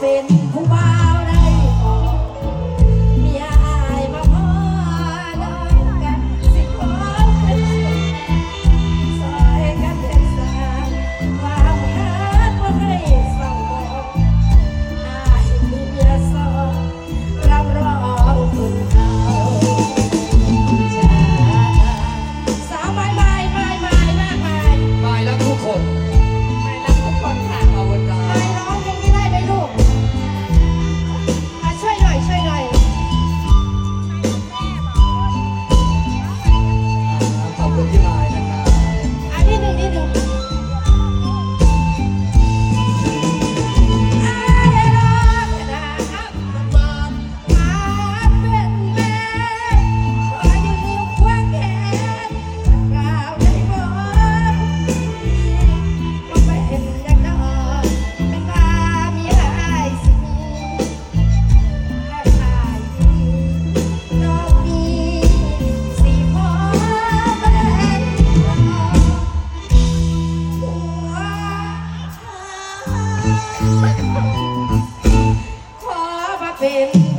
เป็นผู้บ้า ขอมาเป็น